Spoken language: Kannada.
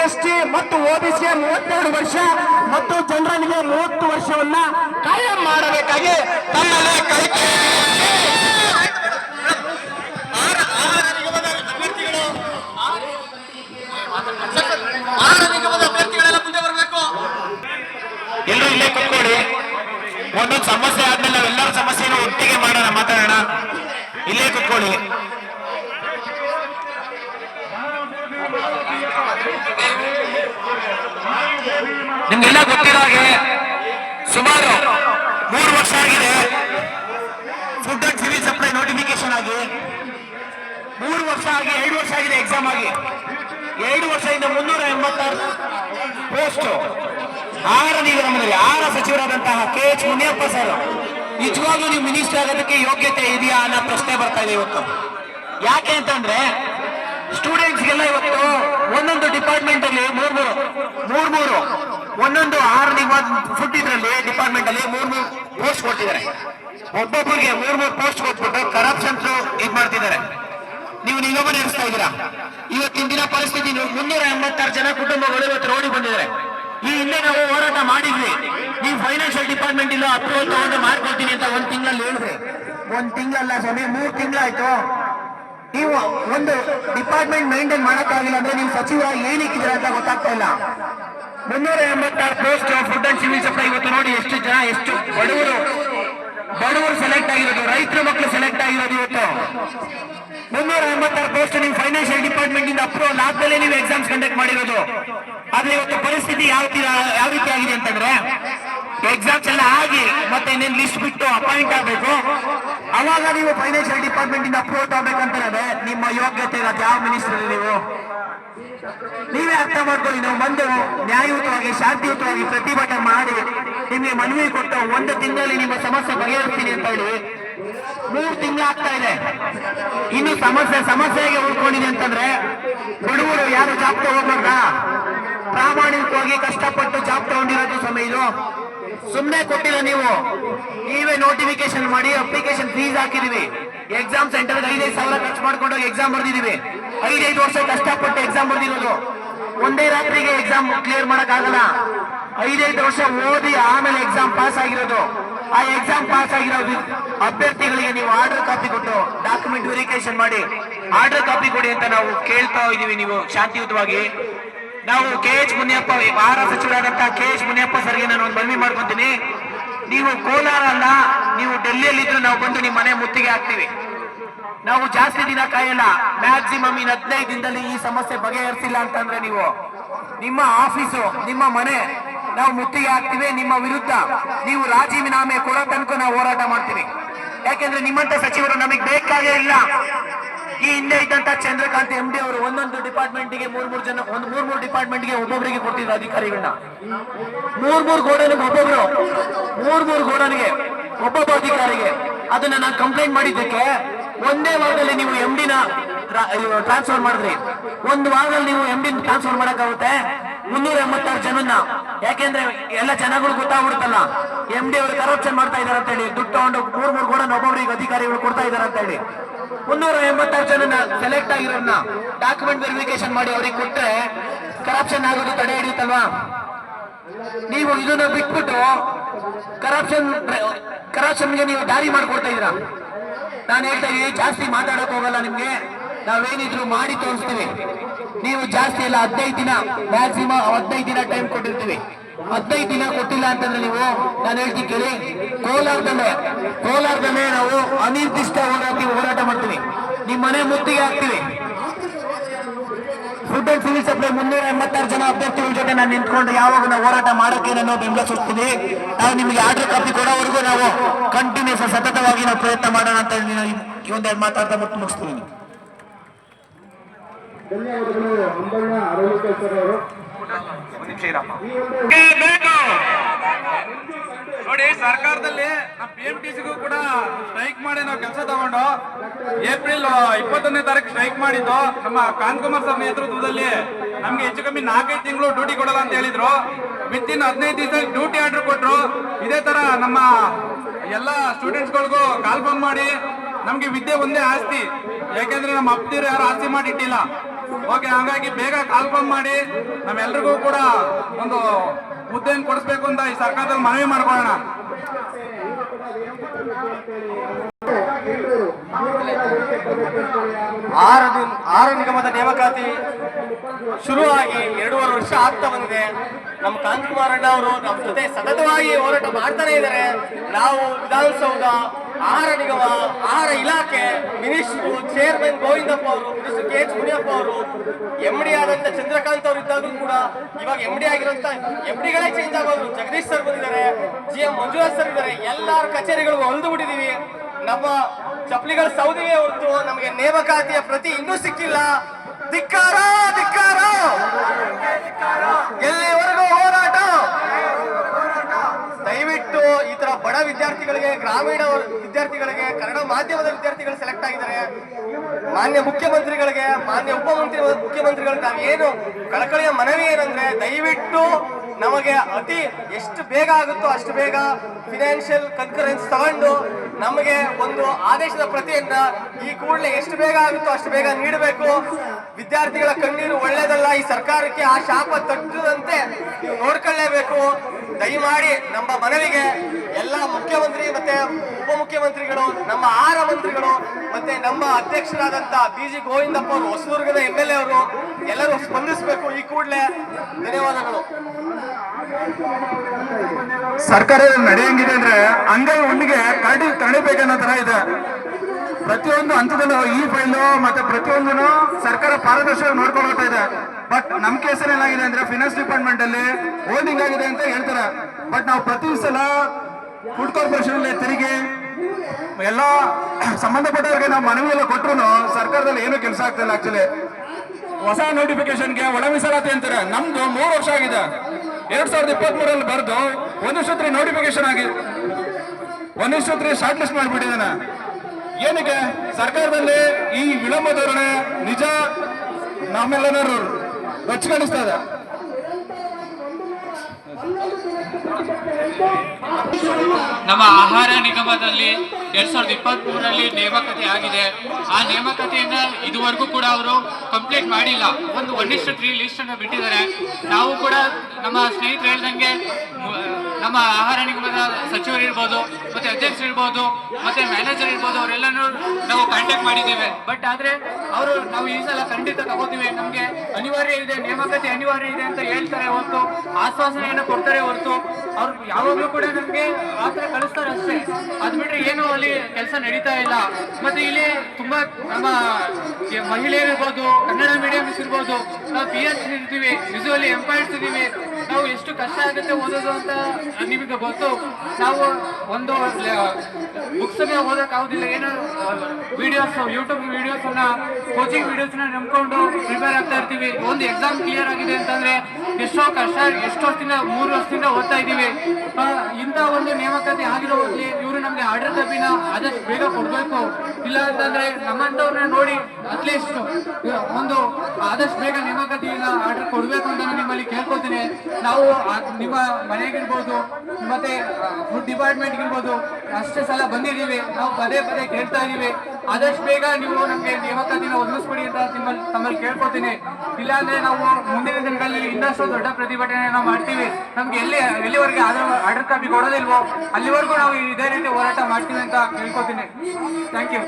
ಎಸ್ ಟಿ ಮತ್ತು ಓಬಿಸಿಗೆ ಮೂವತ್ತೆರಡು ವರ್ಷ ಮತ್ತು ಜನರಲ್ಗೆ ಮೂವತ್ತು ವರ್ಷವನ್ನ ಕಾಯಂ ಮಾಡಬೇಕಾಗಿ ತಮ್ಮಲ್ಲಿ ಕೈ ಎಲ್ಲರೂ ಇಲ್ಲೇ ಕೂತ್ಕೊಳ್ಳಿ. ಒಂದೊಂದು ಸಮಸ್ಯೆ ಆದ್ಮೇಲೆ ನಾವೆಲ್ಲರ ಸಮಸ್ಯೆನ ಒಟ್ಟಿಗೆ ಮಾಡೋಣ ಮಾತಾಡೋಣ ಇಲ್ಲೇ ಕೂತ್ಕೊಳ್ಳಿ ನಿಮ್ಗೆಲ್ಲ ಗೊತ್ತಿರೋ ಹಾಗೆ ಸುಮಾರು ಮೂರು ವರ್ಷ ಆಗಿದೆ food and civil supply notification ಆಗಿ ಮೂರು ವರ್ಷ ಆಗಿ, ಎರಡು ವರ್ಷ ಆಗಿದೆ ಎಕ್ಸಾಮ್ ಆಗಿ. ಎರಡು ವರ್ಷದಿಂದ ಮುನ್ನೂರ ಎಂಬತ್ತಾರು ಪೋಸ್ಟ್ ಆಹಾರ ನೀವು ನಮ್ಮಲ್ಲಿ ಆಹಾರ ಸಚಿವರಾದಂತಹ ಕೆ ಎಚ್ ಮುನಿಯಪ್ಪ ಸರ್ ನಿಜವಾಗ್ಲೂ ನೀವು ಮಿನಿಸ್ಟರ್ ಆಗೋದಕ್ಕೆ ಯೋಗ್ಯತೆ ಇದೆಯಾ ಅನ್ನೋ ಪ್ರಶ್ನೆ ಬರ್ತಾ ಇದೆ ಇವತ್ತು. ಯಾಕೆ ಅಂತಂದ್ರೆ ಸ್ಟೂಡೆಂಟ್ಸ್ಗೆಲ್ಲ ಇವತ್ತು ಒಂದೊಂದು ಡಿಪಾರ್ಟ್ಮೆಂಟ್ ಅಲ್ಲಿ ಮೂರ್ ಮೂರು ಮೂರ್ ಮೂರು, ಒಂದೊಂದು ಆರು ಫುಡ್ ಇದ್ರಲ್ಲಿ ಡಿಪಾರ್ಟ್ಮೆಂಟ್ ಅಲ್ಲಿ ಮೂರ್ ಮೂರು ಪೋಸ್ಟ್ ಕೊಟ್ಟಿದ್ದಾರೆ. ಒಬ್ಬೊಬ್ಬರಿಗೆ ಮೂರ್ ಮೂರು ಪೋಸ್ಟ್ ಕೊಟ್ಬಿಟ್ಟು ಕರಪ್ಷನ್ಸ್ ಇದ್ ಮಾಡ್ತಿದ್ದಾರೆ. ನೀವು ನಿಗಮ ನಡೆಸ್ತಾ ಇದ್ದೀರಾ? ಇವತ್ತಿನ ದಿನ ಪರಿಸ್ಥಿತಿ ಮುನ್ನೂರ ಎಂಬತ್ತಾರು ಜನ ಕುಟುಂಬಗಳು ಇವತ್ತು ರೋಡಿಗೆ ಬಂದಿದ್ದಾರೆ. ಈ ಹಿಂದೆ ನಾವು ಹೋರಾಟ ಮಾಡಿದ್ವಿ. ನೀವು ಫೈನಾನ್ಷಿಯಲ್ ಡಿಪಾರ್ಟ್ಮೆಂಟ್ ಇಲ್ಲ ಅಪ್ರೂವಲ್ ತಗೊಂಡು ಮಾಡ್ಕೊಡ್ತೀನಿ ಅಂತ ಒಂದ್ ತಿಂಗಳಲ್ಲಿ ಹೇಳಿದ್ರಿ. ಒಂದ್ ತಿಂಗಳಲ್ಲ ಸ್ವಾಮಿ ಮೂರ್ ತಿಂಗಳಾಯ್ತು. ನೀವು ಒಂದು ಡಿಪಾರ್ಟ್ಮೆಂಟ್ ಮೇಂಟೈನ್ ಮಾಡೋಕ್ಕಾಗಿಲ್ಲ ಅಂದ್ರೆ ನೀವು ಸಚಿವ ಏನಿಕ್ಕಿದ್ರೆ ಅಂತ ಗೊತ್ತಾಗ್ತಾ ಇಲ್ಲ. ಮುನ್ನೂರ ಎಂಬತ್ತಾರು post food and civil supply ಇವತ್ತು ನೋಡಿ ಎಷ್ಟು ಜನ ಎಷ್ಟು ಬಡವರು. ಬಡವರು ಸೆಲೆಕ್ಟ್ ಆಗಿರೋದು ರೈತರ ಮಕ್ಕಳು ಸೆಲೆಕ್ಟ್ ಆಗಿರೋದು ಇವತ್ತು. ಮುನ್ನೂರ ಎಂಬತ್ತಾರು ಪೋಸ್ಟ್ ನೀವು ಫೈನಾನ್ಷಿಯಲ್ ಡಿಪಾರ್ಟ್ಮೆಂಟ್ ಇಂದ ಅಪ್ರೂವಲ್ ಆದ್ಮೇಲೆ ನೀವು ಎಕ್ಸಾಮ್ಸ್ ಕಂಡಕ್ಟ್ ಮಾಡಿರೋದು. ಆದ್ರೆ ಇವತ್ತು ಪರಿಸ್ಥಿತಿ ಯಾವ ಯಾವ ರೀತಿ ಆಗಿದೆ ಅಂತಂದ್ರೆ ಎಕ್ಸಾಮ್ಸ್ ಎಲ್ಲ ಆಗಿ ಮತ್ತೆ ಇನ್ನೇನು ಲಿಸ್ಟ್ ಬಿಟ್ಟು ಅಪಾಯಿಂಟ್ ಆಗಬೇಕು. ಅವಾಗ ನೀವು ಫೈನಾನ್ಷಿಯಲ್ ಡಿಪಾರ್ಟ್ಮೆಂಟ್ ಇಂದ ಅಪ್ರೂವಲ್ ತಗೋಬೇಕಂತಾರೆ ನಿಮ್ಮ ಯೋಗ್ಯತೆ ಇರೋದು. ಯಾವ ಮಿನಿಸ್ಟರ್ ನೀವು? ನೀವೇ ಅರ್ಥ ಮಾಡ್ಕೊಳ್ಳಿ. ನಾವು ಬಂದು ನ್ಯಾಯಯುತವಾಗಿ, ಶಾಂತಿಯುತವಾಗಿ ಪ್ರತಿಭಟನೆ ಮಾಡಿ ನಿಮಗೆ ಮನವಿ ಕೊಟ್ಟು ಒಂದು ತಿಂಗಳಲ್ಲಿ ನಿಮ್ಮ ಸಮಸ್ಯೆ ಬಗೆಹರಿಸ್ತೀನಿ ಅಂತ ಹೇಳಿ ಮೂರು ತಿಂಗಳಾಗ್ತಾ ಇದೆ. ಇನ್ನು ಸಮಸ್ಯೆ ಸಮಸ್ಯೆಗೆ ಉಳ್ಕೊಂಡಿದೆ ಅಂತಂದ್ರೆ, ಬಡವರು ಯಾರು ಜಾಬ್ ತಗೋಬಾರ್ದ ಪ್ರಾಮಾಣಿಕವಾಗಿ ಕಷ್ಟಪಟ್ಟು ಜಾಬ್ ತಗೊಂಡಿರೋದು ಸಮಯ ಇದು. ಸುಮ್ಮನೆ ಕೊಟ್ಟಿಲ್ಲ ನೀವು. ನೀವೇ ನೋಟಿಫಿಕೇಶನ್ ಮಾಡಿ ಅಪ್ಲಿಕೇಶನ್ ಫೀಸ್ ಹಾಕಿದೀವಿ ಎಕ್ಸಾಮ್ ಸೆಂಟರ್ ಐದೈದು ಸಾವಿರ ಖರ್ಚು ಮಾಡ್ಕೊಂಡು ಎಕ್ಸಾಮ್ ಬರ್ದಿದೀವಿ ಐದೈದು ವರ್ಷ ಕಷ್ಟಪಟ್ಟು ಎಕ್ಸಾಮ್ ಬರ್ದಿರೋದು. ಒಂದೇ ರಾತ್ರಿಗೆ ಎಕ್ಸಾಮ್ ಕ್ಲಿಯರ್ ಮಾಡಕ್ ಆಗಲ್ಲ ಐದೈದು ವರ್ಷ ಓದಿ ಆಮೇಲೆ ಎಕ್ಸಾಮ್ ಪಾಸ್ ಆಗಿರೋದು. ಆ ಎಕ್ಸಾಮ್ ಪಾಸ್ ಆಗಿರೋದು. ಅಭ್ಯರ್ಥಿಗಳಿಗೆ ನೀವು ಆರ್ಡರ್ ಕಾಪಿ ಕೊಟ್ಟು ಡಾಕ್ಯುಮೆಂಟ್ ವೆರಿಫಿಕೇಶನ್ ಮಾಡಿ ಆರ್ಡರ್ ಕಾಪಿ ಕೊಡಿ ಅಂತ ನಾವು ಕೇಳ್ತಾ ಇದೀವಿ ನೀವು ಶಾಂತಿಯುತವಾಗಿ. ನಾವು ಕೆ ಎಚ್ ಮುನಿಯಪ್ಪ ಆಹಾರ ಸಚಿವರಾದಂತಹ ಕೆ ಎಚ್ ಮುನಿಯಪ್ಪ ಸರ್ಗೆ ನಾನು ಒಂದು ಮನವಿ ಮಾಡ್ಕೊತೀನಿ. ನೀವು ಕೋಲಾರ ಅಲ್ಲ, ನೀವು ಡೆಲ್ಲಿಯಲ್ಲಿ ಇದ್ರು ನಾವು ಬಂದು ನಿಮ್ಮ ಮನೆ ಮುತ್ತಿಗೆ ಹಾಕ್ತೀವಿ. ನಾವು ಜಾಸ್ತಿ ದಿನ ಕಾಯಲ್ಲ ಮ್ಯಾಕ್ಸಿಮಮ್ ಇನ್ ಹದಿನೈದು ದಿನದಲ್ಲಿ ಈ ಸಮಸ್ಯೆ ಬಗೆಹರಿಸಿಲ್ಲ ಅಂತಂದ್ರೆ ನೀವು ನಿಮ್ಮ ಆಫೀಸು ನಿಮ್ಮ ಮನೆ ನಾವು ಮುತ್ತಿಗೆ ಹಾಕ್ತಿವಿ, ನಿಮ್ಮ ವಿರುದ್ಧ ನೀವು ರಾಜೀನಾಮೆ ಕೊಡೋ ತನಕ ನಾವು ಹೋರಾಟ ಮಾಡ್ತೀವಿ. ಯಾಕೆಂದ್ರೆ ನಿಮ್ಮಂತ ಸಚಿವರು ನಮಗೆ ಬೇಕಾಗೇ ಇಲ್ಲ. ಈ ಹಿಂದೆ ಇದ್ದಂತ ಚಂದ್ರಕಾಂತ್ ಎಂ ಡಿ ಅವರು ಒಂದೊಂದು ಡಿಪಾರ್ಟ್ಮೆಂಟ್ಗೆ ಮೂರ್ ಮೂರ್ ಜನ, ಒಂದ್ ಮೂರ್ ಮೂರು ಡಿಪಾರ್ಟ್ಮೆಂಟ್ಗೆ ಒಬ್ಬೊಬ್ಬರಿಗೆ ಕೊಟ್ಟಿದ್ರು ಅಧಿಕಾರಿಗಳನ್ನ. ಮೂರ್ ಮೂರ್ ಗೋಡನಿಗೆ ಒಬ್ಬೊಬ್ರು, ಮೂರ್ ಮೂರ್ ಗೋಡನಿಗೆ ಒಬ್ಬೊಬ್ಬ ಅಧಿಕಾರಿಗೆ. ಅದನ್ನ ನಾನು ಕಂಪ್ಲೇಂಟ್ ಮಾಡಿದ್ದಕ್ಕೆ ಒಂದೇ ವಾರದಲ್ಲಿ ನೀವು ಎಂ ಡಿನ ಟ್ರಾನ್ಸ್ಫರ್ ಮಾಡಿದ್ರಿ. ಒಂದು ವಾರದಲ್ಲಿ ನೀವು ಎಂ ಡಿ ಟ್ರಾನ್ಸ್ಫರ್ ಮಾಡಕ್ಕಾಗುತ್ತೆ? ಮುನ್ನೂರ ಎಂಬತ್ತಾರು ಜನನ್ನ. ಯಾಕೆಂದ್ರೆ ಎಲ್ಲ ಜನಗಳು ಗೊತ್ತಾಗ್ಬಿಡುತ್ತಲ್ಲ ಎಂ ಡಿ ಅವರು ಕರಪ್ಷನ್ ಮಾಡ್ತಾ ಇದಾರೆ ಅಂತ ಹೇಳಿ, ದುಡ್ಡು ತಗೊಂಡು ಮೂರ್, ಮೂರು ಕೂಡ ಒಬ್ಬೊಬ್ಬರಿಗೆ ಅಧಿಕಾರಿಗಳು ಕೊಡ್ತಾ ಇದಾರೆ ಅಂತ ಹೇಳಿ. ಮುನ್ನೂರ ಎಂಬತ್ತಾರು ಜನನ ಸೆಲೆಕ್ಟ್ ಆಗಿರೋನ್ನ ಡಾಕ್ಯುಮೆಂಟ್ ವೆರಿಫಿಕೇಶನ್ ಮಾಡಿ ಅವ್ರಿಗೆ ಕೊಟ್ಟರೆ ಕರಪ್ಷನ್ ಆಗೋದು ತಡೆ ಹಿಡಿಯುತ್ತಲ್ವಾ? ನೀವು ಇದನ್ನ ಬಿಟ್ಬಿಟ್ಟು ಕರಪ್ಷನ್ ಕರಪ್ಷನ್ಗೆ ನೀವು ದಾರಿ ಮಾಡ್ಕೊಡ್ತಾ ಇದ್ದೀರಾ? ನಾನು ಹೇಳ್ತಾ ಇದ್ದೀನಿ ಜಾಸ್ತಿ ಮಾತಾಡಕ್ ಹೋಗಲ್ಲ ನಿಮ್ಗೆ. ನಾವೇನಿದ್ರು ಮಾಡಿ ತೋರಿಸ್ತೇವೆ. ನೀವು ಜಾಸ್ತಿ ಇಲ್ಲ ಹದಿನೈದು ದಿನ ಮ್ಯಾಕ್ಸಿಮಮ್ ಹದಿನೈದು ದಿನ ಟೈಮ್ ಕೊಟ್ಟಿರ್ತೀವಿ. ಹದಿನೈದು ದಿನ ಕೊಟ್ಟಿಲ್ಲ ಅಂತಂದ್ರೆ ನೀವು, ನಾನು ಹೇಳ್ತೀನಿ ಕೇಳಿ. ಕೋಲಾರದಲ್ಲೇ ಕೋಲಾರದಲ್ಲೇ ನಾವು ಅನಿರ್ದಿಷ್ಟ ಹೋರಾಟ ಹೋರಾಟ ಮಾಡ್ತೀವಿ. ನಿಮ್ಮ ಮನೆ ಮುತ್ತಿಗೆ ಹಾಕ್ತೀವಿ. ಫುಡ್ ಅಂಡ್ ಸಿವಿಲ್ ಸಪ್ಲೈ ಮುನ್ನೂರ ಎಂಬತ್ತಾರು ಜನ ಅಭ್ಯರ್ಥಿಗಳ ಜೊತೆ ನಾನು ನಿಂತ್ಕೊಂಡು ಯಾವಾಗ ನಾವು ಹೋರಾಟ ಮಾಡೋಕೆ ನಾನು ಬೆಂಬಲ ಸೂಚಿಸ್ತೀನಿ ನಾವು ನಿಮಗೆ ಆರ್ಡರ್ ಕಾಪಿ ಕೊಡೋವರೆಗೂ ನಾವು ಕಂಟಿನ್ಯೂಸ್ ಸತತವಾಗಿ ನಾವು ಪ್ರಯತ್ನ ಮಾಡೋಣ ಅಂತ ಈ ಒಂದೆರಡು ಮಾತಾಡ್ತಾ ಮುಟ್ಟು ಮುಗಿಸ್ತೀನಿ. ಧನ್ಯವಾದಗಳು ಸರ್ ನೋಡಿ, ಸರ್ಕಾರದಲ್ಲಿ ನಮ್ಮ ಪಿ ಎಂ ಟಿ ಸಿಗೂ ಕೂಡ ಸ್ಟ್ರೈಕ್ ಮಾಡಿ ನಾವು ಕೆಲಸ ತಗೊಂಡು ಏಪ್ರಿಲ್ ಇಪ್ಪತ್ತೊಂದನೇ ತಾರೀಕು ಸ್ಟ್ರೈಕ್ ಮಾಡಿದ್ದು. ನಮ್ಮ ಕಾನ್ಕುಮಾರ್ ಸರ್ ನೇತೃತ್ವದಲ್ಲಿ ನಮ್ಗೆ ಹೆಚ್ಚು ಕಮ್ಮಿ ನಾಲ್ಕೈದು ತಿಂಗಳು ಡ್ಯೂಟಿ ಕೊಡಲ್ಲ ಅಂತ ಹೇಳಿದ್ರು. ವಿತ್ ಇನ್ ಹದಿನೈದು ದಿವಸ ಡ್ಯೂಟಿ ಆರ್ಡರ್ ಕೊಟ್ರು. ಇದೇ ತರ ನಮ್ಮ ಎಲ್ಲ ಸ್ಟೂಡೆಂಟ್ಸ್ಗಳಿಗೂ ಕಾಲ್ ಫೋನ್ ಮಾಡಿ ನಮ್ಗೆ ವಿದ್ಯೆ ಒಂದೇ ಆಸ್ತಿ. ಯಾಕೆಂದ್ರೆ ನಮ್ಮ ಅಪ್ಪದಿರು ಯಾರು ಆಸ್ತಿ ಮಾಡಿ ಇಟ್ಟಿಲ್ಲ ಓಕೆ, ಹಾಗಾಗಿ ಬೇಗ ಕಾಲ್ಫಾರ್ಮ್ ಮಾಡಿ. ನಮ್ಮೆಲ್ರಿಗೂ ಕೂಡ ಒಂದು ಹುದ್ದೆಯನ್ನು ಕೊಡಿಸ್ಬೇಕು ಅಂತ ಈ ಸರ್ಕಾರದಲ್ಲಿ ಮನವಿ ಮಾಡ್ಕೊಳ್ಳೋಣ. ಆರು ದಿನ, ಆರು ನಿಗಮದ ನೇಮಕಾತಿ ಶುರುವಾಗಿ ಎರಡೂವರೆ ವರ್ಷ ಆಗ್ತಾ ಬಂದಿದೆ. ನಮ್ಮ ಕಾಂತಕುಮಾರಣ್ಣ ಅವರು ನಮ್ಮ ಜೊತೆ ಸತತವಾಗಿ ಹೋರಾಟ ಮಾಡ್ತಾನೆ ಇದ್ದಾರೆ. ನಾವು ವಿಧಾನಸೌಧ ಆಹಾರ ನಿಗಮ, ಆಹಾರ ಇಲಾಖೆ, ಮಿನಿಸ್ಟ್ರು ಚೇರ್ಮನ್ ಗೋವಿಂದಪ್ಪ ಅವರು, ಮಿನಿಸ್ಟರ್ ಕೆ ಎಚ್ ಮುನಿಯಪ್ಪ ಅವರು ಎಂ ಡಿ ಆದಂತ ಚಂದ್ರಕಾಂತ್ ಅವರು ಇದ್ದಾಗಲೂ ಕೂಡ ಇವಾಗ ಎಂ ಡಿ ಆಗಿರೋಂತ ಎಂ ಡಿಗಳೇ ಚೇಂಜ್ ಆಗೋದು. ಜಗದೀಶ್ ಸರ್ ಬಂದಿದ್ದಾರೆ ಜಿ ಎಂ ಮಂಜುನಾಥ್ ಸರ್ ಇದ್ದಾರೆ, ಎಲ್ಲರ ಕಚೇರಿಗಳಿಗೂ ಹೊಲಿದು ಬಿಟ್ಟಿದೀವಿ ನಮ್ಮ ಚಪ್ಪಲಿಗಳ ಸೌದಿಗೆ ಹೊರತು ನಮಗೆ ನೇಮಕಾತಿಯ ಪ್ರತಿ ಇನ್ನೂ ಸಿಕ್ಕಿಲ್ಲ. ಧಿಕ್ಕಾರ ಧಿಕ್ಕಾರ. ಎಲ್ಲಿವರೆಗೂ ಹೋರಾಟ ದಯವಿಟ್ಟು ಈ ತರ ಬಡ ವಿದ್ಯಾರ್ಥಿಗಳಿಗೆ, ಗ್ರಾಮೀಣ ವಿದ್ಯಾರ್ಥಿಗಳಿಗೆ, ಕನ್ನಡ ಮಾಧ್ಯಮದ ವಿದ್ಯಾರ್ಥಿಗಳು ಸೆಲೆಕ್ಟ್ ಆಗಿದ್ದಾರೆ. ಮಾನ್ಯ ಮುಖ್ಯಮಂತ್ರಿಗಳಿಗೆ, ಮಾನ್ಯ ಉಪಮಂತ್ರಿ, ಮುಖ್ಯಮಂತ್ರಿಗಳಿಗೆ ಏನು ಕಳಕಳಿಯ ಮನವಿ ಏನಂದ್ರೆ, ದಯವಿಟ್ಟು ನಮಗೆ ಅತಿ ಎಷ್ಟು ಬೇಗ ಆಗುತ್ತೋ ಅಷ್ಟು ಬೇಗ ಫಿನಾನ್ಷಿಯಲ್ ಕನ್ಕರೆನ್ಸ್ ತಗೊಂಡು ನಮಗೆ ಒಂದು ಆದೇಶದ ಪ್ರತಿಯನ್ನ ಈ ಕೂಡಲೇ ಎಷ್ಟು ಬೇಗ ಆಗುತ್ತೋ ಅಷ್ಟು ಬೇಗ ನೀಡಬೇಕು. ವಿದ್ಯಾರ್ಥಿಗಳ ಕಣ್ಣೀರು ಒಳ್ಳೇದಲ್ಲ ಈ ಸರ್ಕಾರಕ್ಕೆ ಆ ಶಾಪ ತಟ್ಟದಂತೆ ನೀವು ನೋಡ್ಕೊಳ್ಳೇಬೇಕು. ದಯಮಾಡಿ ನಮ್ಮ ಮನವಿಗೆ ಎಲ್ಲ ಮುಖ್ಯಮಂತ್ರಿ ಮತ್ತೆ ಉಪಮುಖ್ಯಮಂತ್ರಿಗಳು, ನಮ್ಮ ಆಹಾರ ಮಂತ್ರಿಗಳು ಮತ್ತೆ ನಮ್ಮ ಅಧ್ಯಕ್ಷರಾದಂತ ಬಿ ಜಿ ಗೋವಿಂದಪ್ಪ ಅವರು, ಹೊಸದುರ್ಗದ ಎಂ ಎಲ್ ಎ ಅವರು ಎಲ್ಲರೂ ಸ್ಪಂದಿಸಬೇಕು ಈ ಕೂಡಲೇ ಧನ್ಯವಾದಗಳು. ಸರ್ಕಾರ ನಡೆಯಂಗಿದೆ ಅಂದ್ರೆ ಅಂಗೈ ಹುಣ್ಣಿಗೆ ಕಡಿ ತಣಿಬೇಕನ್ನೋ ತರ ಇದೆ. ಪ್ರತಿಯೊಂದು ಹಂತದಲ್ಲೂ ಈ ಫೈಲು ಮತ್ತೆ ಪ್ರತಿಯೊಂದನ್ನು ಸರ್ಕಾರ ಪಾರದರ್ಶಕ ನೋಡ್ಕೊಂಡು ಇದೆ. ಬಟ್ ನಮ್ ಕೇಸಲ್ಲಿ ಏನಾಗಿದೆ ಅಂದ್ರೆ ಫಿನಾನ್ಸ್ ಡಿಪಾರ್ಟ್ಮೆಂಟ್ ಅಲ್ಲಿ ಹೋಲ್ಡಿಂಗ್ ಆಗಿದೆ ಅಂತ ಹೇಳ್ತಾರೆ. ಬಟ್ ನಾವು ಪ್ರತಿ ಸಲ ಫುಡ್ ಕಾರ್ಪೊರೇಷನ್ ಅಲ್ಲಿ ತೆರಿಗೆ ಎಲ್ಲ ಸಂಬಂಧಪಟ್ಟವರಿಗೆ ನಾವು ಮನವಿ ಎಲ್ಲ ಕೊಟ್ಟರು ಸರ್ಕಾರದಲ್ಲಿ ಏನು ಕೆಲಸ ಆಗ್ತಿಲ್ಲ ಆಕ್ಚುಲಿ ಹೊಸ ನೋಟಿಫಿಕೇಶನ್ಗೆ ಒಳ ಮೀಸಲಾತಿ ಅಂತಾರೆ. ನಮ್ದು ಮೂರು ವರ್ಷ ಆಗಿದೆ. ಎರಡ್ ಸಾವಿರದ ಇಪ್ಪತ್ತ್ ಮೂರಲ್ಲಿ ಬರೆದು ಒಂದು ಸತ್ರಿ ನೋಟಿಫಿಕೇಶನ್ ಆಗಿದೆ ಒಂದು ಸತ್ರಿ ಶಾರ್ಟ್ ಲಿಸ್ಟ್ ಮಾಡಿಬಿಟ್ಟಿದ್ದಾನೆ. ಏನಕ್ಕೆ? ಸರ್ಕಾರದಲ್ಲಿ ಈ ವಿಳಂಬ ಧೋರಣೆ ನಿಜ? ನಮ್ಮೆಲ್ಲರೂ ರೊಚ್ಚಿಸ್ತಾ ಇದೆ. ನಮ್ಮ ಆಹಾರ ನಿಗಮದಲ್ಲಿ ಎರಡ್ ಸಾವಿರದ ಇಪ್ಪತ್ತ್ ಮೂರರಲ್ಲಿ ನೇಮಕತೆ ಆಗಿದೆ. ಆ ನೇಮಕತೆಯನ್ನ ಇದುವರೆಗೂ ಕೂಡ ಅವರು ಕಂಪ್ಲೀಟ್ ಮಾಡಿಲ್ಲ. ಒಂದು ಒನ್ ಇಷ್ಟು ತ್ರೀ ಲಿಸ್ಟ್ ಅನ್ನು ಬಿಟ್ಟಿದ್ದಾರೆ. ನಾವು ಕೂಡ ನಮ್ಮ ಸ್ನೇಹಿತರು ಹೇಳ್ದಂಗೆ ನಮ್ಮ ಆಹಾರ ನಿಗಮದ ಸಚಿವರು ಇರ್ಬೋದು, ಮತ್ತೆ ಅಧ್ಯಕ್ಷರು ಇರ್ಬೋದು, ಮತ್ತೆ ಮ್ಯಾನೇಜರ್ ಇರ್ಬೋದು, ಅವರೆಲ್ಲನೂ ನಾವು ಕಾಂಟ್ಯಾಕ್ಟ್ ಮಾಡಿದ್ದೇವೆ. ಬಟ್ ಆದ್ರೆ ಅವರು ನಾವು ಈ ಸಲ ಖಂಡಿತ ತಗೋತೀವಿ. ನಮಗೆ ಅನಿವಾರ್ಯ ಇದೆ, ನೇಮಕಾತಿ ಅನಿವಾರ್ಯ ಇದೆ ಅಂತ ಹೇಳ್ತಾರೆ ಹೊರತು, ಆಶ್ವಾಸನೆಯನ್ನು ಕೊಡ್ತಾರೆ ಹೊರತು. ಅವ್ರು ಯಾವಾಗಲೂ ಕೂಡ ನಮಗೆ ಆ ಕಳಿಸ್ತಾರೆ ಅಷ್ಟೇ. ಅದ್ ಬಿಟ್ರೆ ಏನು ಅಲ್ಲಿ ಕೆಲಸ ನಡೀತಾ ಇಲ್ಲ. ಮತ್ತೆ ಇಲ್ಲಿ ತುಂಬಾ ನಮ್ಮ ಮಹಿಳೆಯರಿರ್ಬೋದು, ಕನ್ನಡ ಮೀಡಿಯಮ್ಸ್ ಇರ್ಬೋದು, ನಾವು ಪಿ ಎಚ್ ಇರ್ತೀವಿ ವಿಜುವಲಿ ಎಂಪೈರ್ಸ್ ಇದೀವಿ ನಾವು ಎಷ್ಟು ಕಷ್ಟ ಆಗುತ್ತೆ ಓದೋದು ಅಂತ ನಿಮಗೆ ಗೊತ್ತು. ನಾವು ಒಂದು ಬುಕ್ಸ್ ಓದಕ್ಕಾಗೋದಿಲ್ಲ ಏನೋ ವಿಡಿಯೋಸ್ ಯೂಟ್ಯೂಬ್ ವಿಡಿಯೋಸ್ ಅನ್ನ ಕೋಚಿಂಗ್ ವಿಡಿಯೋಸ್ನ ನಂಬ್ಕೊಂಡು ಪ್ರಿಪೇರ್ ಆಗ್ತಾ ಇರ್ತೀವಿ. ಒಂದು ಎಕ್ಸಾಮ್ ಕ್ಲಿಯರ್ ಆಗಿದೆ ಅಂತಂದ್ರೆ ಎಷ್ಟೋ ಕಷ್ಟ, ಎಷ್ಟು ವರ್ಷದಿಂದ, ಮೂರು ವರ್ಷದಿಂದ ಓದ್ತಾ ಇದ್ದೀವಿ. ಇಂತ ಇಂಥ ಒಂದು ನೇಮಕಾತಿ ಆಗಿರೋ ಹೋಗ್ಲಿ ಇವರು ನಮ್ಗೆ ಆರ್ಡರ್ ಕಾಪಿನ ಆದಷ್ಟು ಬೇಗ ಕೊಡ್ಬೇಕು. ಇಲ್ಲ ಅಂತಂದ್ರೆ ನಮ್ಮಂತವ್ರನ್ನ ನೋಡಿ ಅಟ್ಲೀಸ್ಟ್ ಒಂದು ಆದಷ್ಟು ಬೇಗ ನೇಮಕಾತಿನ ಆರ್ಡರ್ ಕೊಡ್ಬೇಕು ಅಂತ ನಾನು ನಿಮ್ಮಲ್ಲಿ ಕೇಳ್ಕೊತೀನಿ ನಾವು ನಿಮ್ಮ ಮನೆಗಿರ್ಬೋದು, ಮತ್ತೆ ಫುಡ್ ಡಿಪಾರ್ಟ್ಮೆಂಟ್ ಇರ್ಬೋದು ಅಷ್ಟೇ ಸಲ ಬಂದಿದ್ದೀವಿ. ನಾವು ಪದೇ ಪದೇ ಕೇಳ್ತಾ ಇದೀವಿ. ಆದಷ್ಟು ಬೇಗ ನೀವು ನಮಗೆ ನೇಮಕಾತಿನ ಒದಗಿಸ್ಬಿಡಿ ಅಂತ ನಿಮ್ಮಲ್ಲಿ ತಮ್ಮಲ್ಲಿ ಕೇಳ್ಕೊತೀನಿ. ಇಲ್ಲಾಂದ್ರೆ ನಾವು ಮುಂದಿನ ದಿನಗಳಲ್ಲಿ ಇನ್ನಷ್ಟು ದೊಡ್ಡ ಪ್ರತಿಭಟನೆ ನಾವು ಮಾಡ್ತೀವಿ. ನಮ್ಗೆ ಎಲ್ಲಿ ಎಲ್ಲಿವರೆಗೆ ಆರ್ಡರ್ ಕಾಪಿ ಕೊಡೋದಿಲ್ವೋ, ಅಲ್ಲಿವರೆಗೂ ನಾವು ಇದೇ ರೀತಿ ಹೋರಾಟ ಮಾಡ್ತೀವಿ ಅಂತ ಕೇಳ್ಕೊತೀನಿ. Thank you